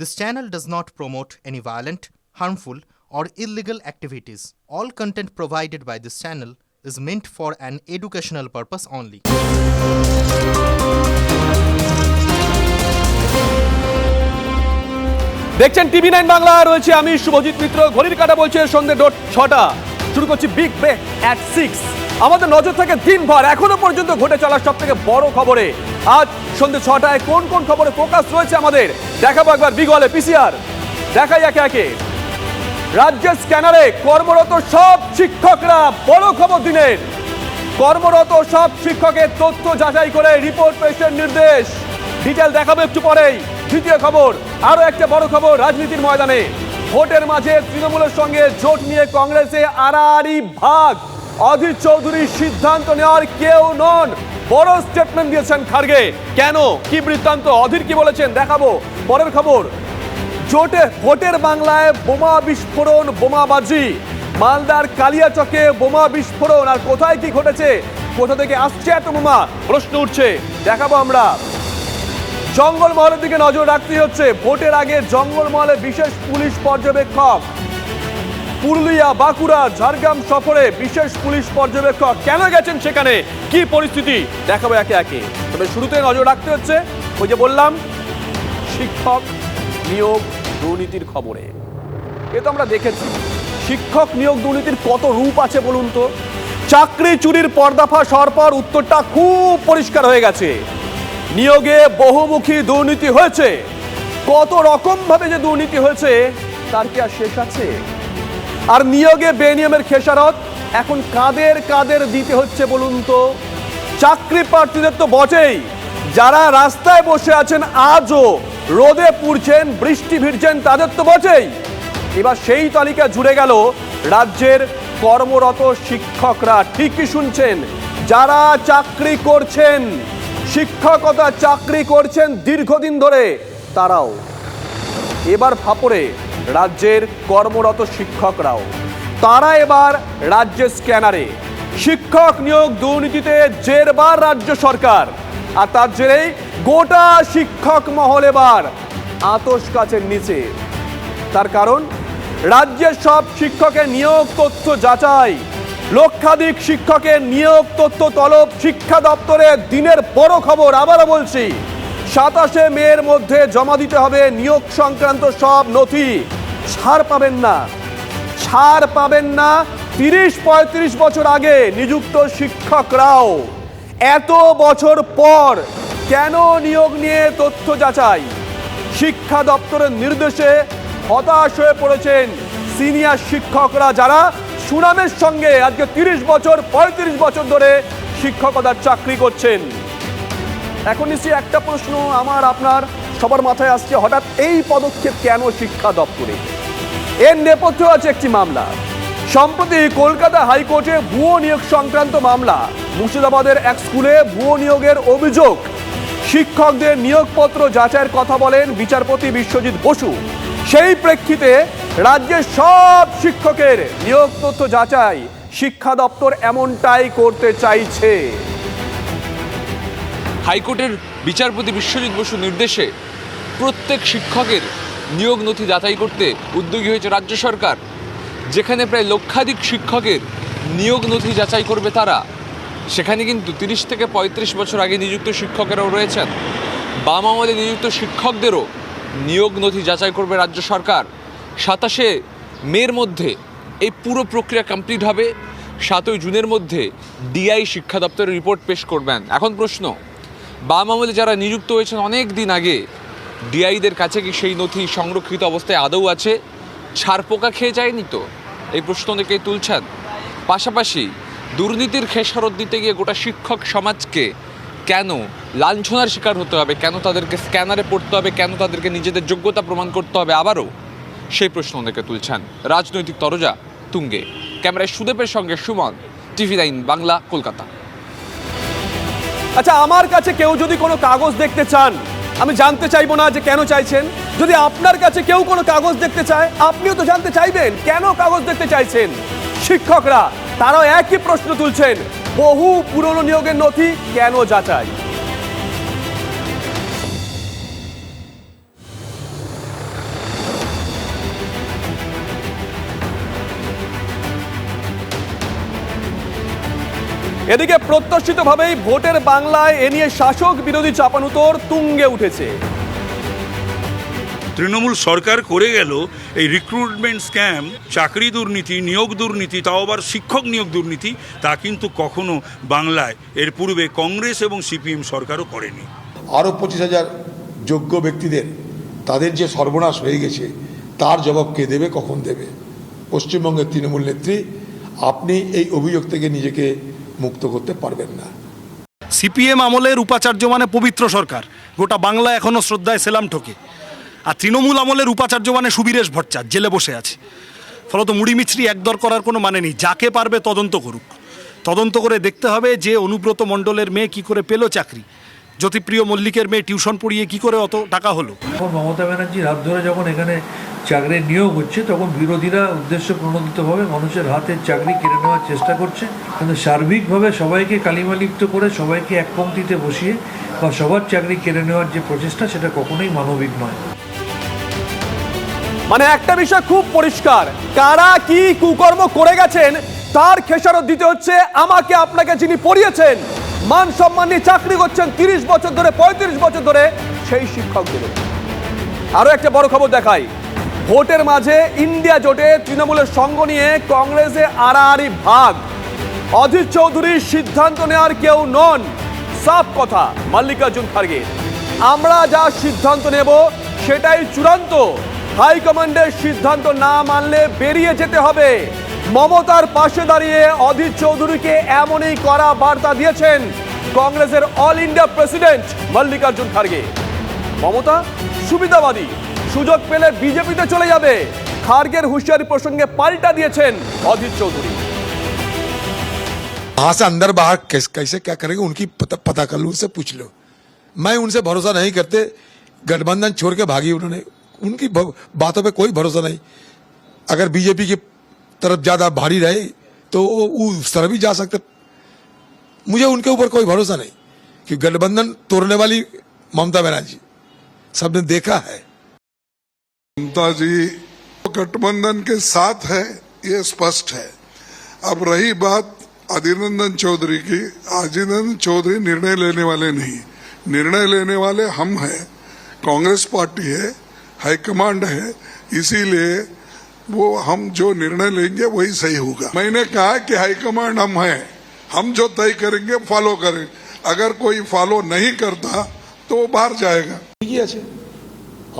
This channel does not promote any violent, harmful, or illegal activities. All content provided by this channel is meant for an educational purpose only. দেখছেন TV nine Bangla রয়েছে আমি শুভজিৎ মিত্র ঘড়ির কাটা বলছে সন্ধ্যে dot ছটা শুরু করছি বিগ ব্রেক অ্যাট সিক্স আমাদের নজর থাকে দিনভর, এখনও পর্যন্ত ঘটে চলার সব থেকে বড় খবরে। আজ সন্ধ্যে ছটায় কোন কোন খবরে ফোকাস রয়েছে আমাদের? দেখাবো একবার বিগলে পিসিআর। দেখাই একে একে। রাজ্যের স্ক্যানারে কর্মরত সব শিক্ষকরা, বড় খবর দিনের। কর্মরত সব শিক্ষকের তথ্য যাচাই করে রিপোর্ট পেশের নির্দেশ। ডিটেল দেখাবো একটু পরেই। দ্বিতীয় খবর আরও একটা বড় খবর রাজনীতির ময়দানে। ভোটের মাঝে তৃণমূলের সঙ্গে জোট নিয়ে কংগ্রেসে আড়াআড়ি ভাগ। অধীর চৌধুরীর সিদ্ধান্ত নেওয়ার কেউ নন। বড় স্টেটমেন্ট দিয়েছেন খার্গে। কেন? কি বৃত্তান্ত? অধীর কি বলেছেন? দেখাবো। পরের খবর। জোটে ভোটের বাংলায় বোমা বিস্ফোরণ বোমাবাজি মালদার কালিয়াচকে বোমা বিস্ফোরণ। আর কোথায় কি ঘটেছে? কোথা থেকে আসছে এত বোমা? প্রশ্ন উঠছে। দেখাবো আমরা। জঙ্গলমহলের দিকে নজর রাখতে হচ্ছে। ভোটের আগে জঙ্গলমহলে বিশেষ পুলিশ পর্যবেক্ষক। পুরুলিয়া, বাঁকুড়া, ঝাড়গ্রাম সফরে বিশেষ পুলিশ পর্যবেক্ষক কেন গেছেন সেখানে? কি পরিস্থিতি? দেখাবো একে একে। তবে শুরুতে নজর রাখতে হচ্ছে, ওই যে বললাম, শিক্ষক নিয়োগ দুর্নীতির খবরে। এ তো আমরা দেখেছি, শিক্ষক নিয়োগ দুর্নীতির কত রূপ আছে বলুন তো? চাকরি চুরির পর্দাফাশ হওয়ার পর উত্তরটা খুব পরিষ্কার হয়ে গেছে। নিয়োগে বহুমুখী দুর্নীতি হয়েছে। কত রকম ভাবে যে দুর্নীতি হয়েছে, তার কি আর শেষ আছে? আর নিয়োগে বেনিয়মের খেসারত। এখন কাদের কাদের দিতে হচ্ছে বলুন তো? চাকরি প্রার্থীদের তো বটেই। যারা রাস্তায় বসে আছেন, আজও রোদে পুড়ছেন, বৃষ্টি ভিড়ছেন তাদের তো বটেই। এবার সেই তালিকা জুড়ে গেল রাজ্যের কর্মরত শিক্ষকরা। ঠিকই শুনছেন, যারা চাকরি করছেন, শিক্ষকতা চাকরি করছেন দীর্ঘদিন ধরে, তারাও। এবার ফাপড়ে রাজ্যের কর্মরত শিক্ষকরাও। তারা এবার রাজ্যের স্ক্যানারে। শিক্ষক নিয়োগ দুর্নীতিতে জেরবার রাজ্য সরকার। আর তার জেরেই গোটা শিক্ষক মহল এবার আতস কাছের নিচে। তার কারণ, রাজ্যের সব শিক্ষকের নিয়োগ তথ্য যাচাই। লক্ষাধিক শিক্ষকের নিয়োগ তথ্য তলব শিক্ষা দপ্তরে দিনের বড় খবর আবারও বলছি, সাতাশে মেয়ের মধ্যে জমা দিতে হবে নিয়োগ সংক্রান্ত সব নথি। ছাড় পাবেন না। ছাড় পাবেন না। তিরিশ, পঁয়ত্রিশ বছর আগে নিযুক্ত শিক্ষকরাও। এত বছর পর কেন নিয়োগ নিয়ে তথ্য যাচাই? শিক্ষা দপ্তরের নির্দেশে হতাশ হয়ে পড়েছেন সিনিয়র শিক্ষকরা যারা সুনামের সঙ্গে আজকে তিরিশ বছর, পঁয়ত্রিশ বছর ধরে শিক্ষকতার চাকরি করছেন। এখন নিশ্চয়ই একটা প্রশ্ন আমার, আপনার, সবার মাথায় আসছে, হঠাৎ এই পদক্ষেপ কেন শিক্ষা দপ্তরে? এর নেপথ্যে আছে একটি মামলা। সম্প্রতি কলকাতা হাইকোর্টে ভুয়ো নিয়োগ সংক্রান্ত মামলা, মুর্শিদাবাদের এক স্কুলে ভুয়ো নিয়োগের অভিযোগ। শিক্ষকদের নিয়োগপত্র যাচাইয়ের কথা বলেন বিচারপতি বিশ্বজিৎ বসু। সেই প্রেক্ষিতে রাজ্যের সব শিক্ষকের নিয়োগ তথ্য যাচাই শিক্ষা দপ্তর এমনটাই করতে চাইছে। হাইকোর্টের বিচারপতি বিশ্বজিৎ বসুর নির্দেশে প্রত্যেক শিক্ষকের নিয়োগ নথি যাচাই করতে উদ্যোগী হয়েছে রাজ্য সরকার। যেখানে প্রায় লক্ষাধিক শিক্ষকের নিয়োগ নথি যাচাই করবে তারা। সেখানে কিন্তু তিরিশ থেকে পঁয়ত্রিশ বছর আগে নিযুক্ত শিক্ষকেরাও রয়েছেন। বাম আমলে নিযুক্ত শিক্ষকদেরও নিয়োগ নথি যাচাই করবে রাজ্য সরকার। সাতাশে মের মধ্যে এই পুরো প্রক্রিয়া কমপ্লিট হবে। সাতই জুনের মধ্যে ডিআই শিক্ষা দপ্তরের রিপোর্ট পেশ করবেন। এখন প্রশ্ন, বাম আমলে যারা নিযুক্ত হয়েছেন অনেক দিন আগে ডিআইদের কাছে কি সেই নথি সংরক্ষিত অবস্থায় আদৌ আছে? ছাড় পোকা খেয়ে যায়নি তো? এই প্রশ্ন অনেকেই তুলছেন। পাশাপাশি দুর্নীতির খেসারত দিতে গিয়ে গোটা শিক্ষক সমাজকে কেন লাঞ্ছনার শিকার হতে হবে? কেন তাদেরকে স্ক্যানারে পড়তে হবে? কেন তাদেরকে নিজেদের যোগ্যতা প্রমাণ করতে হবে আবারও? সেই প্রশ্ন অনেকে তুলছেন রাজনৈতিক তরজা তুঙ্গে। ক্যামেরায় সুদেবের সঙ্গে সুমন, টিভি নাইন বাংলা, কলকাতা। আচ্ছা আমার কাছে কেউ যদি কোনো কাগজ দেখতে চান আমি জানতে চাইব না যে কেন চাইছেন। যদি আপনার কাছে কেউ কোনো কাগজ দেখতে চায়, আপনিও তো জানতে চাইবেন কেন কাগজ দেখতে চাইছেন। শিক্ষকরা, তারাও একই প্রশ্ন তুলছেন, বহু পুরনো নিয়োগের নথি কেন যাচাই? এদিকে প্রত্যাশিতভাবেই ভোটের বাংলায় এ নিয়ে শাসক বিরোধী চাপানুতোর তুঙ্গে উঠেছে। তৃণমূল সরকার করে গেল এই রিক্রুটমেন্ট স্ক্যাম চাকরি দুর্নীতি নিয়োগ দুর্নীতি তাও আবার শিক্ষক নিয়োগ দুর্নীতি তা কিন্তু কখনো বাংলায়। এর পূর্বে কংগ্রেস এবং সিপিএম সরকারও করেনি। আরও পঁচিশ হাজার যোগ্য ব্যক্তিদের তাদের যে সর্বনাশ হয়ে গেছে তার জবাব কে দেবে কখন দেবে? পশ্চিমবঙ্গের তৃণমূল নেত্রী আপনি এই অভিযোগ থেকে নিজেকে মুক্ত করতে পারবেন না। সিপিএম আমলের উপাচার্য মানে পবিত্র সরকার। গোটা বাংলা এখনও শ্রদ্ধায় সেলাম ঠোকে। আর তৃণমূল আমলের উপাচার্য মানে সুবীরেশ ভট্টাচার্য, জেলে বসে আছে। ফলত মুড়ি মিছরি একদর করার কোনো মানে নেই। যাকে পারবে তদন্ত করুক। তদন্ত করে দেখতে হবে যে অনুব্রত মণ্ডলের মেয়ে কি করে পেল চাকরি। জ্যোতিপ্রিয় মল্লিকের মেয়ে টিউশন পড়িয়ে কি করে অত টাকা হলো? মমতা ব্যানার্জির হাত ধরে যখন এখানে চাকরির নিয়োগ হচ্ছে তখন বিরোধীরা উদ্দেশ্য প্রণোদিতভাবে মানুষের হাতের চাকরি কেড়ে নেওয়ার চেষ্টা করছে। কিন্তু সার্বিকভাবে সবাইকে কালিমালিপ্ত করে সবাইকে এক পংক্তিতে বসিয়ে বা সবার চাকরি কেড়ে নেওয়ার যে প্রচেষ্টা সেটা কখনোই মানবিক নয়। মানে একটা বিষয় খুব পরিষ্কার কারা কি কুকর্ম করে গেছেন তার খেসারত দিতে হচ্ছে আমাকে আপনাকে যিনি পড়িয়েছেন। মান সম্মান নিয়ে চাকরি করছেন তিরিশ বছর ধরে, পঁয়ত্রিশ বছর ধরে সেই শিক্ষকগুলো। আরও একটা বড় খবর দেখাই। ভোটের মাঝে ইন্ডিয়া জোটে তৃণমূলের সঙ্গ নিয়ে কংগ্রেসে আড়াআড়ি ভাগ। অধীর চৌধুরীর সিদ্ধান্ত নেওয়ার কেউ নন। সাফ কথা, মল্লিকার্জুন খার্গে। আমরা যা সিদ্ধান্ত নেব সেটাই চূড়ান্ত। হাইকমান্ডের সিদ্ধান্ত না মানলে বেরিয়ে যেতে হবে। মমতার পাশে দাঁড়িয়ে অধীর চৌধুরীকে এমনই করা বার্তা দিয়েছেন কংগ্রেসের All India president Mallikarjun Kharge Mamata সুবিধাবাদী সুযোগ পেলে বিজেপিতে চলে যাবে খার্গের হুঁশিয়ারি প্রসঙ্গে পাল্টা দিয়েছেন অধীর চৌধুরী वहां से अंदर बाहर कैसे, कैसे क्या करेंगे उनकी पता, पता कर लो उनसे पूछ लो मैं उनसे भरोसा नहीं करते गठबंधन छोड़ के भागी उन्होंने उनकी भ- बातों पे कोई भरोसा नहीं अगर बीजेपी की तरफ़ ज़्यादा भारी रहे तो वो उस तरफ़ भी जा सकते। मुझे उनके ऊपर कोई भरोसा नहीं कि गठबंधन तोड़ने वाली ममता बनर्जी। सबने देखा है। ममता जी गठबंधन के साथ है, ये स्पष्ट है। अब रही बात आदिनंदन चौधरी की। आदिनंदन चौधरी निर्णय लेने वाले नहीं। निर्णय लेने वाले हम हैं। कांग्रेस पार्टी है, हाईकमांड है, इसीलिए वो हम जो निर्णय लेंगे वही सही होगा मैंने कहा कि हाईकमांड हम हैं हम जो तय करेंगे फॉलो करें अगर कोई फॉलो नहीं करता तो वो बाहर जाएगा ঠিকই আছে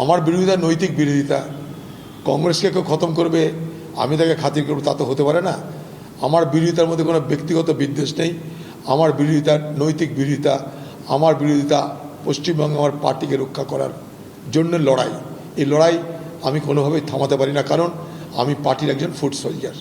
আমার বিরোধিতা নৈতিক বিরোধিতা কংগ্রেসকে কেউ খতম করবে আমি তাকে খাতির করবো তা তো হতে পারে না আমার বিরোধিতার মধ্যে কোনো ব্যক্তিগত বিদ্বেষ নেই আমার বিরোধিতা নৈতিক বিরোধিতা আমার বিরোধিতা পশ্চিমবঙ্গে আমার পার্টিকে রক্ষা করার জন্য লড়াই এই লড়াই আমি কোনোভাবেই থামাতে পারি না কারণ আমি পার্টির একজন ফুড সোলজার